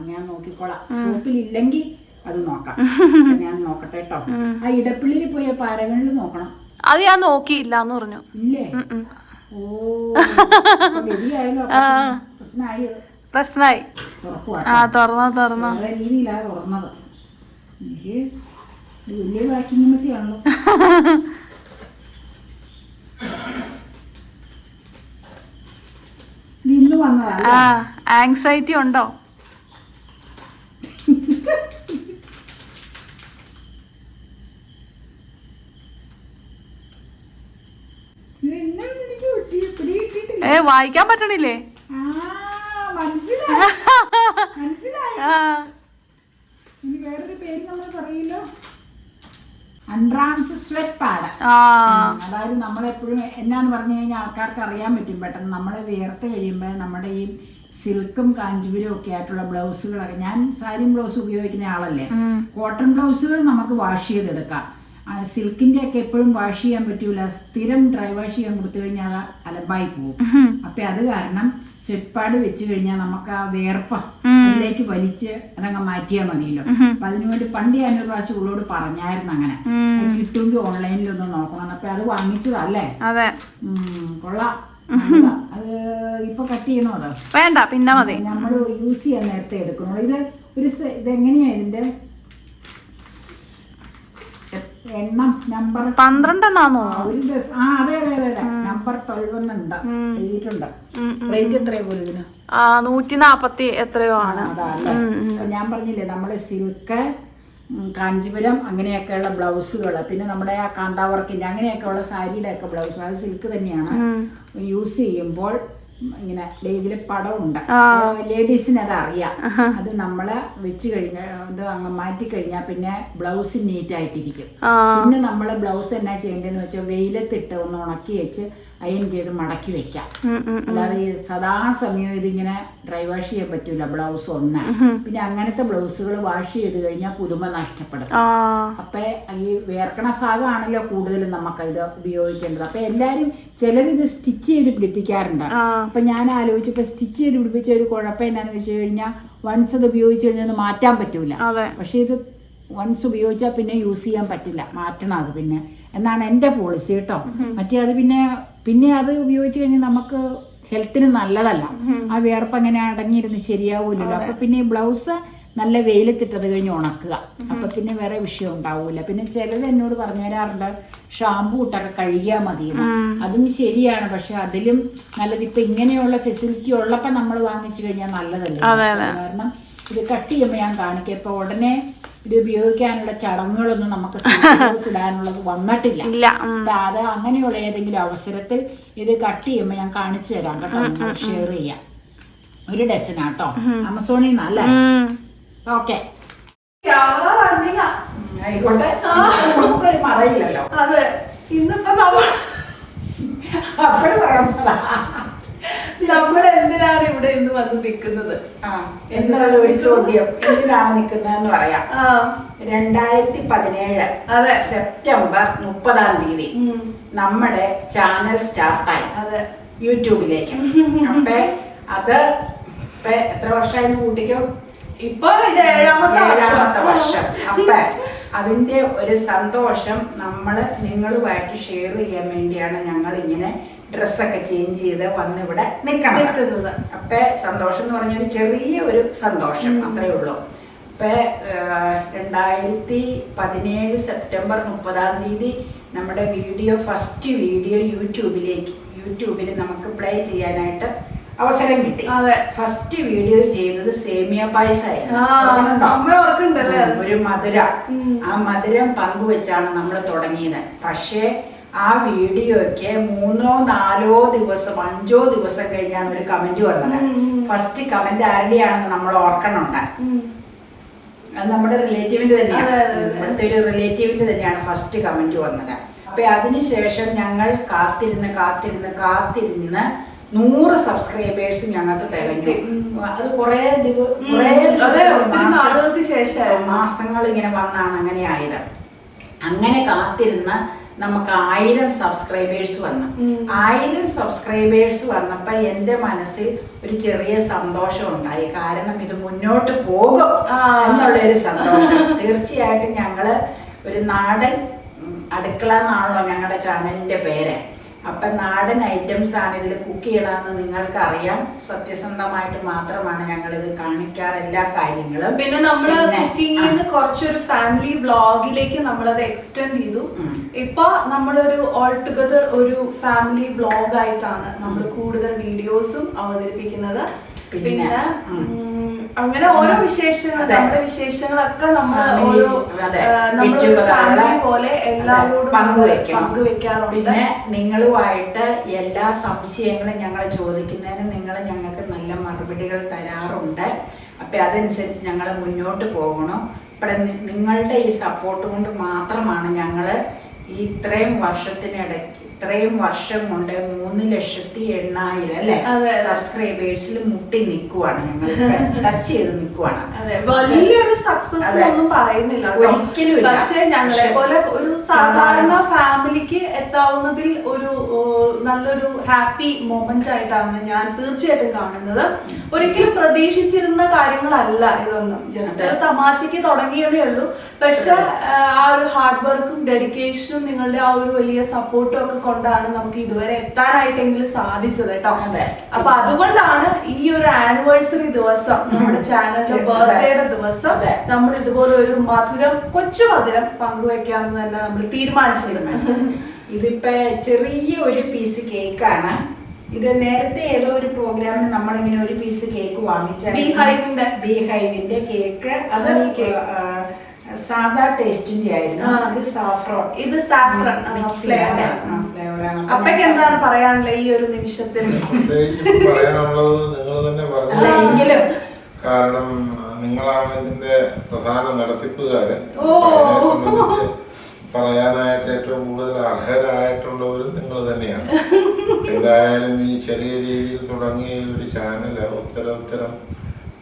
ഞാൻ നോക്കിക്കോളാം. ഷോപ്പിൽ ഇല്ലെങ്കിൽ അത് നോക്കാം. ഞാൻ നോക്കട്ടെ കേട്ടോ ആ ഇടപ്പള്ളിയിൽ പോയ പാരകളിൽ നോക്കണം. അത് ഞാൻ നോക്കിയില്ല എന്ന് പറഞ്ഞു. ഇല്ലേ. ഓ പ്രശ്നമായി പ്രശ്നായി. ആ തുറന്നോ തുറന്നോ. രീതിയിലാണ് തുറന്നത്. എനിക്ക് വലിയ വന്നതല്ല ആ ആങ്സൈറ്റി ഉണ്ടോ ഇത് ഇന്നലെ എനിക്ക് പിടി- പിടി കിട്ടിയിട്ടില്ല. ഏ വായിക്കാൻ പറ്റണില്ലേ? അൺട്രാൻസ് സ്വെറ്റ് പാഡ് അതായത് നമ്മളെപ്പോഴും എന്നാന്ന് പറഞ്ഞു കഴിഞ്ഞാൽ ആൾക്കാർക്ക് അറിയാൻ പറ്റും. പെട്ടെന്ന് നമ്മളെ വിയർത്ത് കഴിയുമ്പോൾ നമ്മുടെ ഈ സിൽക്കും കാഞ്ചിപുരും ഒക്കെ ആയിട്ടുള്ള ബ്ലൗസുകളൊക്കെ ഞാൻ സാരിയും ബ്ലൗസ് ഉപയോഗിക്കുന്ന ആളല്ലേ? കോട്ടൺ ബ്ലൗസുകൾ നമുക്ക് വാഷ് ചെയ്തെടുക്കാം. സിൽക്കിന്റെ ഒക്കെ എപ്പോഴും വാഷ് ചെയ്യാൻ പറ്റൂല. സ്ഥിരം ഡ്രൈ വാഷ് ചെയ്യാൻ കൊടുത്തു കഴിഞ്ഞാൽ അലമ്പായി പോകും. അപ്പൊ അത് കാരണം സ്വെറ്റ് പാഡ് വെച്ച് കഴിഞ്ഞാൽ നമുക്ക് ആ വേർപ്പ അതിലേക്ക് വലിച്ച് അതങ്ങ് മാറ്റിയാൽ മതിയല്ലോ. അപ്പൊ അതിനുവേണ്ടി പണ്ട് ഞാൻ ഒരു പ്രാവശ്യം ഉള്ളോട് പറഞ്ഞായിരുന്നു അങ്ങനെ. കിട്ടുമെങ്കിൽ ഓൺലൈനിൽ ഒന്ന് നോക്കണം. അപ്പൊ അത് വാങ്ങിച്ചതല്ലേ? കൊള്ളാം. അത് ഇപ്പൊ കട്ട് ചെയ്യണോ അത്? വേണ്ട പിന്നെ മതി. നമ്മൾ യൂസ് ചെയ്യാൻ നേരത്തെ എടുക്കണോ ഇത് ഒരു ഇതെങ്ങനെയാ ഇതിന്റെ എണ്ണം നമ്പർ പന്ത്രണ്ടെണ്ണാന്നോ ഒരു ദിവസം ആ അതെ അതെ അതെ അതെ. നമ്പർ ട്വൽവ് എന്നുണ്ട് എഴുതിയിട്ടുണ്ട്. റേറ്റ് എത്രയാ പോലും ഇതിന്? ആ നൂറ്റി നാപ്പത്തി എത്രയോ ആണ്. ഞാൻ പറഞ്ഞില്ലേ നമ്മുടെ സിൽക്ക് കാഞ്ചീപുരം അങ്ങനെയൊക്കെയുള്ള ബ്ലൗസുകൾ പിന്നെ നമ്മുടെ ആ കാന്താവർക്കിന്റെ അങ്ങനെയൊക്കെയുള്ള സാരിയുടെ ഒക്കെ ബ്ലൗസ് അത് സിൽക്ക് തന്നെയാണ്. യൂസ് ചെയ്യുമ്പോൾ ഇങ്ങനെ ഇതിൽ ഉണ്ട് ലേഡീസിന് അത് അറിയാം. അത് നമ്മൾ വെച്ച് കഴിഞ്ഞാൽ ഇത് അങ്ങ് മാറ്റി കഴിഞ്ഞാൽ പിന്നെ ബ്ലൗസ് നീറ്റ് ആയിട്ടിരിക്കും പിന്നെ നമ്മൾ ബ്ലൗസ് എന്നാ ചെയ്യേണ്ടതെന്ന് വെച്ചാൽ വെയിലത്തിട്ട് ഒന്ന് ഉണക്കി വെച്ച് അയൺ ചെയ്ത് മടക്കി വെക്കാം. അല്ലാതെ ഈ സദാസമയം ഇതിങ്ങനെ ഡ്രൈ വാഷ് ചെയ്യാൻ പറ്റൂല ബ്ലൗസ് ഒന്ന് പിന്നെ അങ്ങനത്തെ ബ്ലൗസുകൾ വാഷ് ചെയ്ത് കഴിഞ്ഞാൽ പുതുമ നഷ്ടപ്പെടും. അപ്പൊ ഈ വേർക്കണ ഭാഗമാണല്ലോ കൂടുതലും നമുക്ക് ഇത് ഉപയോഗിക്കേണ്ടത്. അപ്പൊ എല്ലാരും ചിലരിത് സ്റ്റിച്ച് ചെയ്ത് പിടിപ്പിക്കാറുണ്ട്. അപ്പൊ ഞാൻ ആലോചിച്ചപ്പോ സ്റ്റിച്ച് ചെയ്ത് പിടിപ്പിച്ച ഒരു കുഴപ്പം എന്നാന്ന് വെച്ച് കഴിഞ്ഞാൽ വൺസ് അത് ഉപയോഗിച്ച് കഴിഞ്ഞാൽ അത് മാറ്റാൻ പറ്റൂല. പക്ഷെ ഇത് വൺസ് ഉപയോഗിച്ചാൽ പിന്നെ യൂസ് ചെയ്യാൻ പറ്റില്ല. മാറ്റണം അത് പിന്നെ. എന്നാണ് എന്റെ പോളിസി കേട്ടോ. മറ്റേ അത് പിന്നെ പിന്നെ അത് ഉപയോഗിച്ച് കഴിഞ്ഞാൽ നമുക്ക് ഹെൽത്തിന് നല്ലതല്ല. ആ വിയർപ്പ് അങ്ങനെ അടങ്ങിയിരുന്ന് ശരിയാവൂലല്ലോ. അപ്പൊ പിന്നെ ഈ ബ്ലൗസ് നല്ല വെയിലത്തിട്ടത് കഴിഞ്ഞ് ഉണക്കുക. അപ്പൊ പിന്നെ വേറെ വിഷയം ഉണ്ടാവൂല. പിന്നെ ചിലത് എന്നോട് പറഞ്ഞു തരാറുണ്ട് ഷാമ്പു ഇട്ടൊക്കെ കഴുകിയാൽ മതി അതും ശരിയാണ്. പക്ഷെ അതിലും നല്ലത് ഇപ്പൊ ഇങ്ങനെയുള്ള ഫെസിലിറ്റി ഉള്ളപ്പോ നമ്മൾ വാങ്ങിച്ചു കഴിഞ്ഞാൽ നല്ലതല്ലേ? കാരണം ഇത് കട്ട് ചെയ്യുമ്പോൾ ഞാൻ കാണിക്കാം. ഇപ്പൊ ഉടനെ ഇത് ഉപയോഗിക്കാനുള്ള ചടങ്ങുകളൊന്നും നമുക്ക് ഇടാനുള്ളത് വന്നിട്ടില്ല. ഇല്ല. അത് അങ്ങനെയുള്ള ഏതെങ്കിലും അവസരത്തിൽ ഇത് കട്ട് ചെയ്യുമ്പോൾ ഞാൻ കാണിച്ചു തരാം കേട്ടോ. ഷെയർ ചെയ്യാം. ഒരു ഡസനാട്ടോ ആമസോണിൽ നിന്നല്ലേ. ഓക്കെ. ആയിക്കോട്ടെ. നമുക്കൊരു മറയില്ലല്ലോ. അതെ. ഇന്നിപ്പോ നമ്മൾ അപ്പോഴും പറയുന്നതാ നമ്മൾ എന്തിനാണ് ഇവിടെ ഇന്ന് വന്ന് നിൽക്കുന്നത്? എന്നുള്ള ഒരു ചോദ്യം? എന്തിനാണ് നിൽക്കുന്നതെന്ന് പറയാം. രണ്ടായിരത്തി പതിനേഴ് അതെ. സെപ്റ്റംബർ മുപ്പതാം തീയതി. നമ്മുടെ ചാനൽ സ്റ്റാർട്ടായി. അത്. യൂട്യൂബിലേക്ക്. അപ്പൊ അത് ഇപ്പൊ എത്ര വർഷമായി കൂട്ടിക്കോ ഇപ്പൊ ഇത് ഏഴാമത്തെ ഏഴാമത്തെ വർഷം. അപ്പൊ അതിന്റെ ഒരു സന്തോഷം നമ്മൾ നിങ്ങളുമായിട്ട് ഷെയർ ചെയ്യാൻ വേണ്ടിയാണ് ഞങ്ങൾ ഇങ്ങനെ ഡ്രസ്സൊക്കെ ചേഞ്ച് ചെയ്ത് വന്ന് ഇവിടെ നിൽക്കണം. നിൽക്കുന്നത്. അപ്പൊ സന്തോഷം എന്ന് പറഞ്ഞ ഒരു ചെറിയ ഒരു സന്തോഷം അത്രേ ഉള്ളൂ. അപ്പൊ രണ്ടായിരത്തി പതിനേഴ് സെപ്റ്റംബർ മുപ്പതാം തീയതി നമ്മുടെ വീഡിയോ ഫസ്റ്റ് വീഡിയോ യൂട്യൂബിലേക്ക് യൂട്യൂബിൽ നമുക്ക് പ്ലേ ചെയ്യാനായിട്ട് അവസരം കിട്ടി. അതെ. ഫസ്റ്റ് വീഡിയോ ചെയ്തത് സേമിയ പായസായിരുന്നു. ഒരു മധുര. ആ മധുരം പങ്കുവെച്ചാണ് നമ്മൾ തുടങ്ങിയത്. പക്ഷേ ആ വീഡിയോയ്ക്ക് മൂന്നോ നാലോ ദിവസം അഞ്ചോ ദിവസം കഴിഞ്ഞാണ് ഒരു കമന്റ് വന്നത്. ഫസ്റ്റ് കമന്റ് ആരുടെയാണെന്ന് നമ്മൾ ഓർക്കണുണ്ട് അത് നമ്മുടെ റിലേറ്റീവിന്റെ തന്നെയാണ്. ഇവിടുത്തെ ഒരു റിലേറ്റീവിന്റെ തന്നെയാണ് ഫസ്റ്റ് കമന്റ് വന്നത്. അപ്പൊ അതിനുശേഷം ഞങ്ങൾ കാത്തിരുന്ന് കാത്തിരുന്ന് കാത്തിരുന്ന് നൂറ് സബ്സ്ക്രൈബേഴ്സ് ഞങ്ങൾക്ക് തികഞ്ഞു. അത് കുറേ ദിവസം. മാസങ്ങൾ ഇങ്ങനെ വന്നാണ് അങ്ങനെ ആയത് അങ്ങനെ കാത്തിരുന്ന് നമുക്ക് ആയിരം സബ്സ്ക്രൈബേഴ്സ് വന്നു. ആയിരം സബ്സ്ക്രൈബേഴ്സ് വന്നപ്പോ എന്റെ മനസ്സിൽ ഒരു ചെറിയ സന്തോഷം ഉണ്ടായി കാരണം ഇത് മുന്നോട്ട് പോകും. എന്നുള്ള ഒരു സന്തോഷം തീർച്ചയായിട്ടും ഞങ്ങൾ ഒരു നാടൻ അടുക്കള എന്നാണല്ലോ ഞങ്ങളുടെ ചാനലിന്റെ പേര് അപ്പൊ നാടൻ ഐറ്റംസ് ആണ് ഇതിൽ കുക്ക് ചെയ്യണമെന്ന് നിങ്ങൾക്ക് അറിയാം സത്യസന്ധമായിട്ട് മാത്രമാണ് ഞങ്ങൾ ഇത് കാണിക്കാറ് എല്ലാ കാര്യങ്ങളും. പിന്നെ നമ്മൾ കുക്കിംഗിൽ നിന്ന് കുറച്ചൊരു ഫാമിലി വ്ളോഗിലേക്ക് നമ്മളത് എക്സ്റ്റെൻഡ് ചെയ്തു. ഇപ്പൊ നമ്മളൊരു ഓൾ ടുഗദർ ഒരു ഫാമിലി വ്ളോഗ് ആയിട്ടാണ് നമ്മൾ കൂടുതൽ വീഡിയോസും അവതരിപ്പിക്കുന്നത്. പിന്നെ, അങ്ങനെ ഓരോ വിശേഷങ്ങൾ നമ്മുടെ വിശേഷങ്ങളൊക്കെ നമ്മൾ ഓരോ ഫാമിലി പോലെ എല്ലാവരോടും പങ്കുവെക്കും. പങ്കുവെക്കാറുണ്ട്. പിന്നെ നിങ്ങളുമായിട്ട് എല്ലാ സംശയങ്ങളും ഞങ്ങൾ ചോദിക്കുന്നതിന് നിങ്ങൾ ഞങ്ങൾക്ക് നല്ല മറുപടികൾ തരാറുണ്ട്. അപ്പം അതനുസരിച്ച് ഞങ്ങൾ മുന്നോട്ട് പോകണം. ഇവിടെ നിങ്ങളുടെ ഈ സപ്പോർട്ട് കൊണ്ട് മാത്രമാണ് ഞങ്ങൾ ഈ ഇത്രയും വർഷത്തിനിടയ്ക്ക് ഇത്രയും വർഷം കൊണ്ട് മൂന്ന് ലക്ഷത്തി എണ്ണായിരം അല്ലെ? സബ്സ്ക്രൈബേഴ്സിൽ മുട്ടി നിൽക്കുവാണ് ഞങ്ങൾ ടച്ച് ചെയ്ത് നിൽക്കുവാണ് വലിയൊരു സക്സസ് ഒന്നും പറയുന്നില്ല. ഒരിക്കലും പക്ഷെ ഞങ്ങളെ പോലെ ഒരു സാധാരണ ഫാമിലിക്ക് എത്താവുന്നതിൽ ഒരു നല്ലൊരു ഹാപ്പി മൊമെന്റ് ആയിട്ടാണ് ഞാൻ തീർച്ചയായിട്ടും കാണുന്നത്. ഒരിക്കലും പ്രതീക്ഷിച്ചിരുന്ന കാര്യങ്ങളല്ല ഇതൊന്നും. ജസ്റ്റ് ഒരു തമാശക്ക് തുടങ്ങിയതേ ഉള്ളൂ. പക്ഷെ ആ ഒരു ഹാർഡ് വർക്കും ഡെഡിക്കേഷനും നിങ്ങളുടെ ആ ഒരു വലിയ സപ്പോർട്ടും ഒക്കെ കൊണ്ടാണ് നമുക്ക് ഇതുവരെ എത്താനായിട്ടെങ്കിലും സാധിച്ചത് കേട്ടോ. അപ്പൊ അതുകൊണ്ടാണ് ഈ ഒരു ആനിവേഴ്സറി ദിവസം നമ്മുടെ ചാനലിന്റെ. ബർത്ത്ഡേയുടെ ദിവസം നമ്മൾ ഇതുപോലെ ഒരു മധുരം കൊച്ചു മധുരം പങ്കുവെക്കാമെന്ന് തന്നെ നമ്മൾ തീരുമാനിച്ചിരുന്നു ഇതിപ്പോ ചെറിയ ഒരു പീസ് കേക്കാണ് ഇത് നേരത്തെ ഏതോ ഒരു പ്രോഗ്രാമിന് നമ്മളിങ്ങനെ ഒരു പീസ് കേക്ക് വാങ്ങിച്ച ബീഹൈവിന്റെ. ബീഹൈവിന്റെ കേക്ക് അത് സാധാ ടേസ്റ്റിന്റെ ആയിരുന്നു. ഇത് സാഫ്രോൺ ഇത് സാഫ്രൺ അപ്പയ്ക്ക് എന്താണ് പറയാനുള്ളത് ഈ ഒരു നിമിഷത്തിൽ? പറയാനുള്ളത് നിങ്ങൾ തന്നെ കാരണം നിങ്ങളാണ് ഇതിന്റെ പ്രധാന നടത്തിപ്പുകാരൻ സംബന്ധിച്ച് പറയാനായിട്ട് ഏറ്റവും കൂടുതൽ അർഹരായിട്ടുള്ളവരും നിങ്ങൾ തന്നെയാണ്. എന്തായാലും ഈ ചെറിയ രീതിയിൽ തുടങ്ങിയ ഒരു ചാനൽ ഉത്തരോത്തരം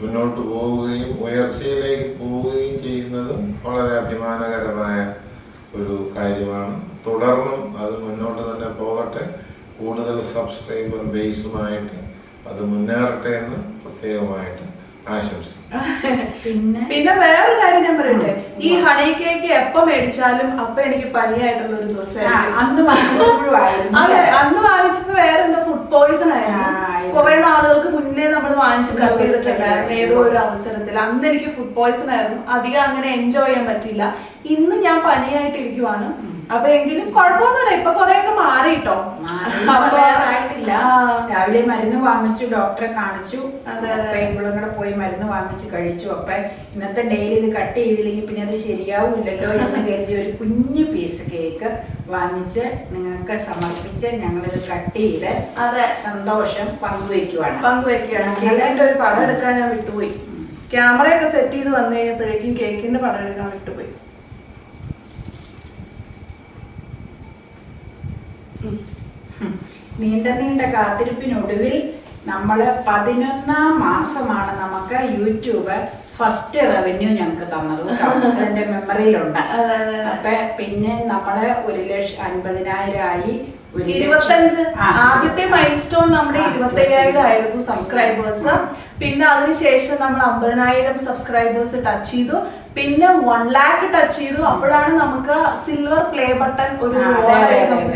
മുന്നോട്ട് പോവുകയും ഉയർച്ചയിലേക്ക് പോവുകയും ചെയ്യുന്നത് വളരെ അഭിമാനകരമായ ഒരു കാര്യമാണ്. തുടർന്നും അത് മുന്നോട്ട് തന്നെ പോകട്ടെ. കൂടുതൽ സബ്സ്ക്രൈബർ ബേസുമായിട്ട് അത് മുന്നേറട്ടെ എന്ന് പ്രത്യേകമായിട്ട് ആശംസിക്കുന്നു. പിന്നെ? പിന്നെ വേറൊരു കാര്യം ഞാൻ പറയട്ടെ. ഈ ഹണി കേക്ക് എപ്പോ മേടിച്ചാലും അപ്പൊ എനിക്ക് പനിയായിട്ടുള്ള ഒരു ദിവസം അന്ന് വന്നപ്പോഴും അതെ അന്ന് വാങ്ങിച്ചപ്പോ വേറെ എന്തോ ഫുഡ് പോയിസൺ ആ, ആയിരുന്നു ആയിരുന്നു. കുറെ നാളുകൾക്ക് മുന്നേ വാങ്ങിച്ച് കട്ട് ചെയ്തിട്ടുണ്ടായിരുന്നു. ഏതോ ഒരു അവസരത്തിൽ. അന്ന് എനിക്ക് ഫുഡ് പോയ്സൺ ആയിരുന്നു അധികം അങ്ങനെ എൻജോയ് ചെയ്യാൻ പറ്റില്ല ഇന്ന് ഞാൻ പനിയായിട്ട് ഇരിക്കുവാണ് അപ്പൊ എങ്കിലും കുഴപ്പമൊന്നുമില്ല ഇപ്പൊ കൊറേയൊക്കെ മാറിട്ടോ. മാറി. ആയിട്ടില്ല. രാവിലെ മരുന്ന് വാങ്ങിച്ചു ഡോക്ടറെ കാണിച്ചു. പെൺകുളം ഇവളും കൂടെ പോയി മരുന്ന് വാങ്ങിച്ച് കഴിച്ചു. അപ്പൊ ഇന്നത്തെ ഡെയിലി ഇത് കട്ട് ചെയ്തില്ലെങ്കിൽ പിന്നെ അത് ശരിയാവില്ലല്ലോ എന്ന് കരുതി ഒരു കുഞ്ഞു പീസ് കേക്ക് വാങ്ങിച്ച് നിങ്ങൾക്ക് സമർപ്പിച്ച് ഞങ്ങളിത് കട്ട് ചെയ്ത് അതെ. സന്തോഷം പങ്കുവെക്കുവാണ്. പങ്കുവെക്കുകയാണ്. കേക്കിന്റെ ഒരു പടം എടുക്കാൻ ഞാൻ വിട്ടുപോയി. ക്യാമറയൊക്കെ സെറ്റ് ചെയ്ത് വന്നു കഴിഞ്ഞപ്പോഴേക്കും കേക്കിന്റെ പടം എടുക്കാൻ വിട്ടുപോയി. നീണ്ട നീണ്ട കാത്തിരിപ്പിനൊടുവിൽ നമ്മൾ പതിനൊന്നാം മാസമാണ് നമുക്ക് യൂട്യൂബ് ഫസ്റ്റ് റവന്യൂ ഞങ്ങൾക്ക് തന്നത് എന്റെ മെമ്മറിയിലുണ്ട്. അപ്പൊ പിന്നെ നമ്മൾ ഒരു ലക്ഷം അൻപതിനായിരം ആയി ഇരുപത്തഞ്ച്. ആദ്യത്തെ മൈൽ സ്റ്റോൺ നമ്മുടെ ഇരുപത്തി അയ്യായിരം ആയിരുന്നു സബ്സ്ക്രൈബേഴ്സ് പിന്നെ അതിനുശേഷം നമ്മൾ അമ്പതിനായിരം സബ്സ്ക്രൈബേഴ്സ് ടച്ച് ചെയ്തു. പിന്നെ വൺ ലാക്ക് ടച്ച് ചെയ്തു. അപ്പോഴാണ് നമുക്ക് സിൽവർ പ്ലേ ബട്ടൺ ഒരു നമുക്ക്.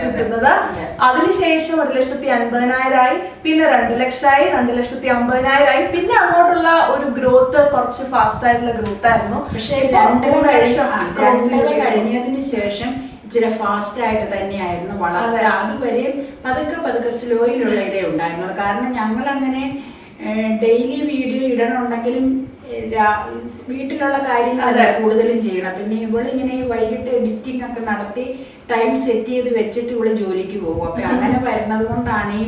കിട്ടുന്നത്. അതെ. അതിനുശേഷം ഒരു ലക്ഷത്തി അൻപതിനായിരമായി പിന്നെ രണ്ട് ലക്ഷമായി രണ്ട് ലക്ഷത്തി അമ്പതിനായിരമായി പിന്നെ അങ്ങോട്ടുള്ള ഒരു ഗ്രോത്ത് കുറച്ച് ഫാസ്റ്റ് ആയിട്ടുള്ള ഗ്രോത്ത് ആയിരുന്നു. പക്ഷേ രണ്ടര ലക്ഷം കഴിഞ്ഞതിന് ശേഷം ഇച്ചിരി ഫാസ്റ്റ് ആയിട്ട് തന്നെയായിരുന്നു വളർച്ച. അതെ. അതുവരെയും പതുക്കെ പതുക്കെ സ്ലോയിലുള്ള ഇതേ ഉണ്ടായിരുന്നു. കാരണം ഞങ്ങൾ അങ്ങനെ ഡെയിലി വീഡിയോ ഇടണമുണ്ടെങ്കിലും വീട്ടിലുള്ള കാര്യങ്ങൾ അതെ. കൂടുതലും ചെയ്യണം. പിന്നെ ഇവളിങ്ങനെ വൈകിട്ട് എഡിറ്റിംഗ് ഒക്കെ നടത്തി ടൈം സെറ്റ് ചെയ്ത് വെച്ചിട്ട് ഇവൾ ജോലിക്ക് പോകും. അപ്പൊ അങ്ങനെ വരുന്നത് കൊണ്ടാണ് ഈ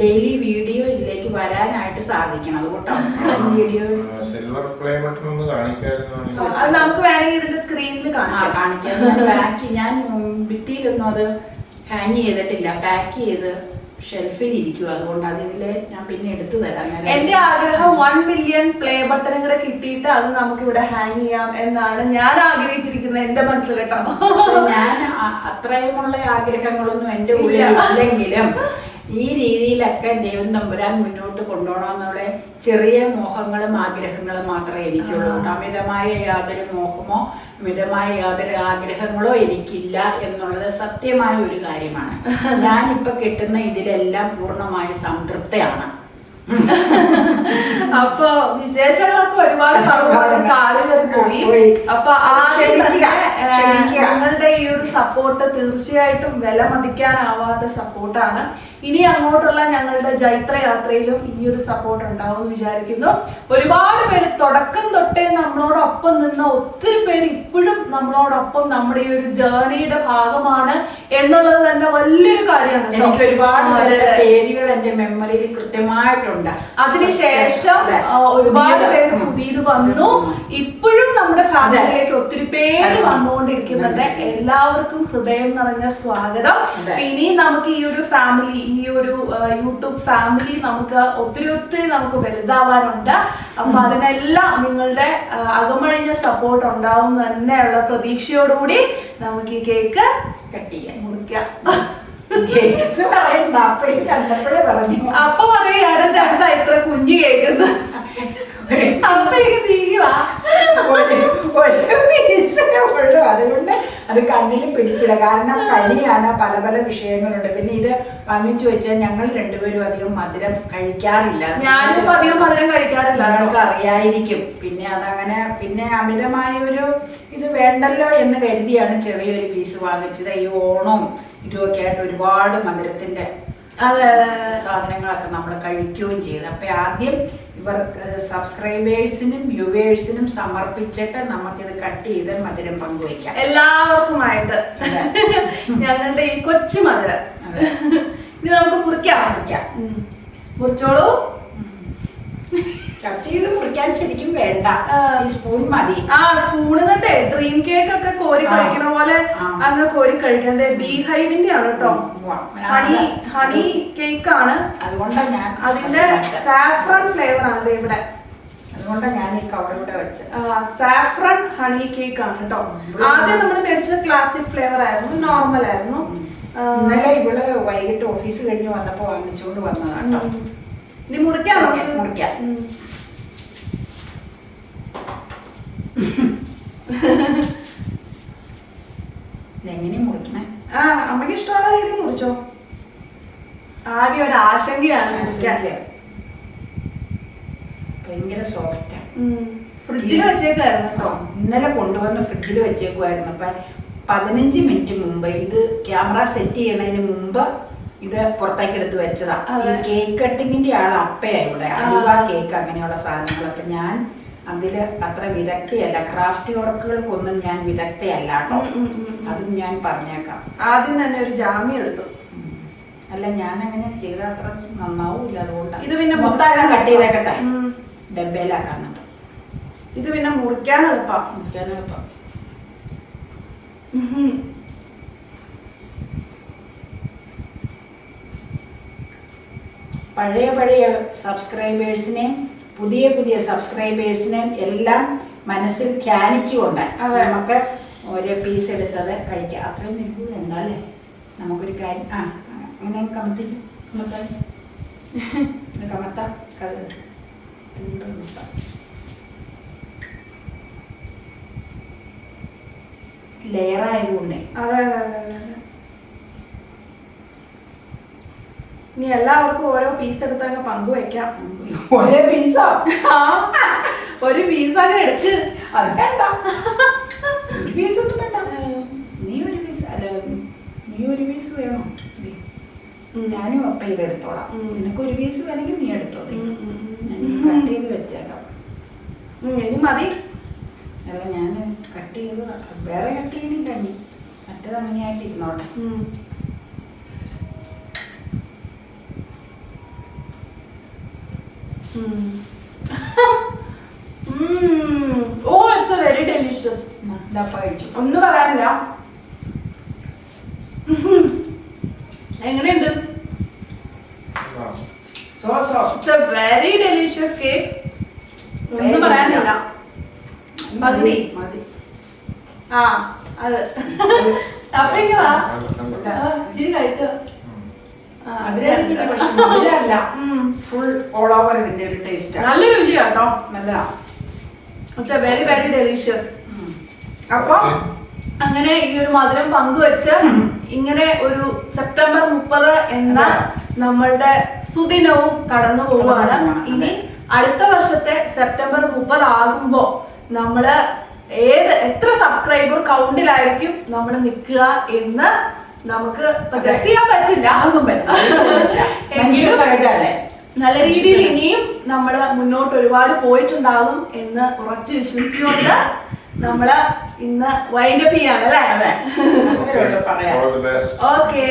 ഡെയിലി വീഡിയോ ഇതിലേക്ക് വരാനായിട്ട് സാധിക്കണം. അതുകൊണ്ടാണ് വീഡിയോ സിൽവർ പ്ലേ ബട്ടൺ ഒന്ന് കാണിക്കാമായിരുന്നു നമുക്ക് വേണമെങ്കിൽ ഇതിന്റെ സ്ക്രീനിൽ കാണിക്കാം. പാക്ക് ഞാൻ ഭിത്തിയിലൊന്നും അത് ഹാങ് ചെയ്തിട്ടില്ല. പാക്ക് ചെയ്ത് ഷെൽഫിൽ ഇരിക്കും അതുകൊണ്ട് അതിൽ ഞാൻ പിന്നെ എടുത്തു തരാം. ഞാൻ എന്റെ ആഗ്രഹം വൺ മില്യൺ പ്ലേ ബട്ടണും കൂടെ കിട്ടിയിട്ട് അത് നമുക്ക് ഇവിടെ ഹാങ് ചെയ്യാം എന്നാണ് ഞാൻ ആഗ്രഹിച്ചിരിക്കുന്നത് എന്റെ മനസ്സിൽ കേട്ടോ. പക്ഷെ ഞാൻ അ- അത്രയുമുള്ള ആഗ്രഹങ്ങളൊന്നും എന്റെ ഉള്ളിൽ ഇല്ലെങ്കിലും ഈ രീതിയിലൊക്കെ ദൈവം തമ്പുരാൻ മുന്നോട്ട് കൊണ്ടുപോകണമെന്നുള്ള ചെറിയ മോഹങ്ങളും ആഗ്രഹങ്ങളും മാത്രമേ എനിക്കുള്ളൂ. കേട്ടോ. അമിതമായ യാതൊരു മോഹമോ അമിതമായ യാതൊരു ആഗ്രഹങ്ങളോ എനിക്കില്ല എന്നുള്ളത് സത്യമായ ഒരു കാര്യമാണ്. ഞാനിപ്പോ കിട്ടുന്ന ഇതിലെല്ലാം പൂർണമായ സംതൃപ്തയാണ്. അപ്പൊ വിശേഷങ്ങളൊക്കെ ഒരുപാട് പോയി. അപ്പൊ ആദ്യം ഞങ്ങളുടെ ഈ ഒരു സപ്പോർട്ട് തീർച്ചയായിട്ടും വില മതിക്കാനാവാത്ത സപ്പോർട്ടാണ് ഇനി അങ്ങോട്ടുള്ള ഞങ്ങളുടെ ജൈത്ര യാത്രയിലും ഈ ഒരു സപ്പോർട്ട് ഉണ്ടാവും എന്ന് വിചാരിക്കുന്നു. ഒരുപാട് പേര് തുടക്കം തൊട്ടേ നമ്മളോടൊപ്പം നിന്ന ഒത്തിരി പേര് ഇപ്പോഴും നമ്മളോടൊപ്പം നമ്മുടെ ഈ ഒരു ജേർണിയുടെ ഭാഗമാണ് എന്നുള്ളത് തന്നെ വലിയൊരു കാര്യമാണ് എനിക്ക് ഒരുപാട് പേരുകൾ എന്റെ മെമ്മറിയിൽ കൃത്യമായിട്ടുണ്ട്. അതിനുശേഷം ഒരുപാട് പേര്. പുതിയത് വന്നു. ഇപ്പോഴും നമ്മുടെ ഫാമിലിയിലേക്ക് ഒത്തിരി പേര് അതെ. വന്നുകൊണ്ടിരിക്കുന്നുണ്ട്. എല്ലാവർക്കും ഹൃദയം നിറഞ്ഞ സ്വാഗതം. അതെ. ഇനി നമുക്ക് ഈ ഒരു ഫാമിലി ഈ ഒരു യൂട്യൂബ് ഫാമിലി നമുക്ക് ഒത്തിരി ഒത്തിരി നമുക്ക് വലുതാവാനുണ്ട്. അപ്പൊ അതിനെല്ലാം നിങ്ങളുടെ അകമഴിഞ്ഞ സപ്പോർട്ട് ഉണ്ടാവും തന്നെയുള്ള പ്രതീക്ഷയോടുകൂടി നമുക്ക് ഈ കേക്ക് കട്ട് ചെയ്യാൻ മുറിക്കാം. അപ്പൊ ഈ കണ്ടപ്പോഴേ പറഞ്ഞു അപ്പൊ പറയുകയാണ് എന്താ ഇത്ര കുഞ്ഞു കേൾക്കുന്നത് അപ്പഴേക്ക് നീങ്ങുവാ ഒരു ഒരു പീസേ ഉള്ളൂ അതുകൊണ്ട് അത് പിടിച്ചില്ല കാരണം പനിയാണ് പല പല വിഷയങ്ങളുണ്ട്. പിന്നെ ഇത് വാങ്ങിച്ചു വെച്ചാൽ ഞങ്ങൾ രണ്ടുപേരും അധികം മധുരം കഴിക്കാറില്ല. ഞാനിപ്പോ അധികം മധുരം കഴിക്കാറില്ല നിങ്ങൾക്ക് അറിയായിരിക്കും. പിന്നെ അതങ്ങനെ പിന്നെ അമിതമായ ഒരു ഇത് വേണ്ടല്ലോ എന്ന് കരുതിയാണ് ചെറിയൊരു പീസ് വാങ്ങിച്ചത്. ഈ ഓണവും ഇതുമൊക്കെ ആയിട്ട് ഒരുപാട് മധുരത്തിന്റെ. സാധനങ്ങളൊക്കെ നമ്മൾ കഴിക്കുകയും ചെയ്തു. അപ്പൊ ആദ്യം ഇവർ സബ്സ്ക്രൈബേഴ്സിനും വ്യൂവേഴ്സിനും സമർപ്പിച്ചിട്ട് നമുക്കിത് കട്ട് ചെയ്ത് മധുരം പങ്കുവയ്ക്കാം. എല്ലാവർക്കുമായിട്ട്. ഞങ്ങളുടെ ഈ കൊച്ചു മധുരം. ഇനി നമുക്ക് മുറിക്കാം മുറിക്കാം. മുറിച്ചോളൂ. കട്ട് ചെയ്ത് മുറിക്കാൻ ശരിക്കും വേണ്ട. ഈ സ്പൂൺ മതി. ആ സ്പൂൺ കണ്ടേ ഡ്രീം കേക്ക് ഒക്കെ കോരി. കഴിക്കണ പോലെ. അങ്ങ് കോരി കഴിക്കുന്നത് ബീ ഹൈവിന്റെ ആണ് കേട്ടോ ഹണി ഹണി കേക്ക് ആണ്. അതുകൊണ്ടാണ് ഞാൻ അതിന്റെ. സാഫ്രൺ ഫ്ലേവർ ആണ് ഇവിടെ. അതുകൊണ്ടാണ് ഞാൻ ഈ കവർ ഇവിടെ വെച്ചത്. സാഫ്രൺ ഹണി കേക്ക് ആണ് കേട്ടോ ആദ്യം നമ്മൾ മേടിച്ചത് ക്ലാസിക് ഫ്ലേവർ ആയിരുന്നു നോർമൽ ആയിരുന്നു. ഇന്നലെ ഇവൾ വൈകിട്ട് ഓഫീസ് കഴിഞ്ഞ് വന്നപ്പോ വാങ്ങിച്ചുകൊണ്ട് വന്നതാണ് കേട്ടോ. ഇനി മുറിക്കാം മുറിക്കാം, മുറിക്കാം. ഉം. എങ്ങനെ മുറിക്കണേ? ആ അമ്മയ്ക്ക് ഇഷ്ടമുള്ള രീതിയിൽ മുറിച്ചോ. ആകെ ഒരു ആശങ്കയാണ് മുറിക്കാൻ. ഭയങ്കര സോഫ്റ്റാണ്. ഫ്രിഡ്ജിൽ വെച്ചേക്കായിരുന്നു കേട്ടോ ഇന്നലെ കൊണ്ടുവന്ന് ഫ്രിഡ്ജിൽ വെച്ചേക്കുമായിരുന്നു അപ്പൊ പതിനഞ്ച് മിനിറ്റ് മുമ്പ് ഇത് ക്യാമറ സെറ്റ് ചെയ്യണതിന് മുമ്പ് ഇത് പുറത്തേക്ക് എടുത്ത് വെച്ചതാ. ഈ കേക്ക് കട്ടിങ്ങിന്റെ ആൾ അപ്പയാ ഇവിടെ. അലുവ കേക്ക് അങ്ങനെയുള്ള സാധനങ്ങൾ അപ്പൊ ഞാൻ അതിൽ അത്ര വിദഗ്ധയല്ല. ക്രാഫ്റ്റ് വർക്കുകൾക്കൊന്നും ഞാൻ വിദഗ്ധയല്ല കേട്ടോ. അതും ഞാൻ പറഞ്ഞേക്കാം. ആദ്യം തന്നെ ഒരു ജാമ്യം എടുത്തു. അല്ല ഞാൻ അങ്ങനെ ചെയ്ത അത്ര നന്നാവൂല അതുകൊണ്ടാണ് ഇത് പിന്നെ മൊത്തം കട്ട് ചെയ്തേക്കട്ടെ. ഉം. ഡബയിലാക്കാന്നുണ്ട് ഇത് പിന്നെ മുറിക്കാൻ എളുപ്പം. മുറിക്കാൻ എളുപ്പം. പഴയ പഴയ സബ്സ്ക്രൈബേഴ്സിനെയും പുതിയ പുതിയ സബ്സ്ക്രൈബേഴ്സിനെയും എല്ലാം മനസ്സിൽ ധ്യാനിച്ചുകൊണ്ട് അതെ. നമുക്ക് ഓരോ പീസ് എടുത്തത് കഴിക്കാം. അത്രയും നിൽക്കുക ഉണ്ടല്ലേ നമുക്കൊരു കാര്യം ആ അങ്ങനെ കമത്തി കമത്താൻ. കമത്താം. ലെയറായതുകൊണ്ടേ അതെ അതെ അതെ അതെ, അതെ ഇനി എല്ലാവർക്കും ഓരോ പീസ് എടുത്ത് അങ്ങ് പങ്കുവെക്കാം ഒരേ പീസോ ഒരു പീസ് അങ്ങ് എടുക്ക്. അത് വേണ്ട ഒരു പീസ് ഒന്നും വേണ്ട. നീ ഒരു പീസ് അല്ല നീ ഒരു പീസ് വേണോ. ഞാനും അപ്പ ഇത് എടുത്തോളാം. നിനക്ക് ഒരു പീസ് വേണമെങ്കിൽ നീ എടുത്തോളാം കട്ട് ചെയ്ത് വെച്ചേക്കാം. ഇനി മതി. അല്ല ഞാൻ കട്ട് ചെയ്ത് വേറെ കട്ട് ചെയ്യണില്ല ഇനി. മറ്റേത് അങ്ങനെയായിട്ട് ഇരുന്നോട്ടെ. ഓ ഇറ്റ്സ് വെരി ഡെലിഷ്യസ് ഒന്നും പറയാനില്ല. എങ്ങനെയുണ്ട്? ഇറ്റ്സ് വെരി ഡെലിഷ്യസ് കേക്ക് ഒന്നും പറയാനില്ല. മതി മതി. ആ അത്. അപ്പൊ ഇങ്ങ് വാ. കഴിച്ചോ ആ, അതിലായിരിക്കില്ല പക്ഷെ മധുരമല്ല ഫുൾ ഓൾ ഓവർ ഇതിന്റെ ഒരു ടേസ്റ്റ് നല്ല രുചിയാ കേട്ടോ നല്ലതാ. It's very very delicious. അപ്പൊ അങ്ങനെ ഈ ഒരു മധുരം പങ്കുവെച്ച് ഇങ്ങനെ ഒരു സെപ്റ്റംബർ മുപ്പത് എന്ന നമ്മളുടെ സുദിനവും കടന്നു പോവുകയാണ്. ഇനി അടുത്ത വർഷത്തെ സെപ്റ്റംബർ മുപ്പത് ആകുമ്പോ നമ്മൾ ഏത് എത്ര സബ്സ്ക്രൈബർ കൗണ്ടിലായിരിക്കും നമ്മൾ നിൽക്കുക എന്ന് നമുക്ക് ഗസ് ചെയ്യാൻ പറ്റില്ല. ഒന്നും പറ്റില്ല. നല്ല രീതിയിൽ ഇനിയും നമ്മൾ മുന്നോട്ട് ഒരുപാട് പോയിട്ടുണ്ടാകും എന്ന് ഉറച്ചു വിശ്വസിച്ചുകൊണ്ട് നമ്മൾ ഇന്ന് വൈൻഡപ്പ് ചെയ്യാണ് അല്ലേ? Okay all the best okay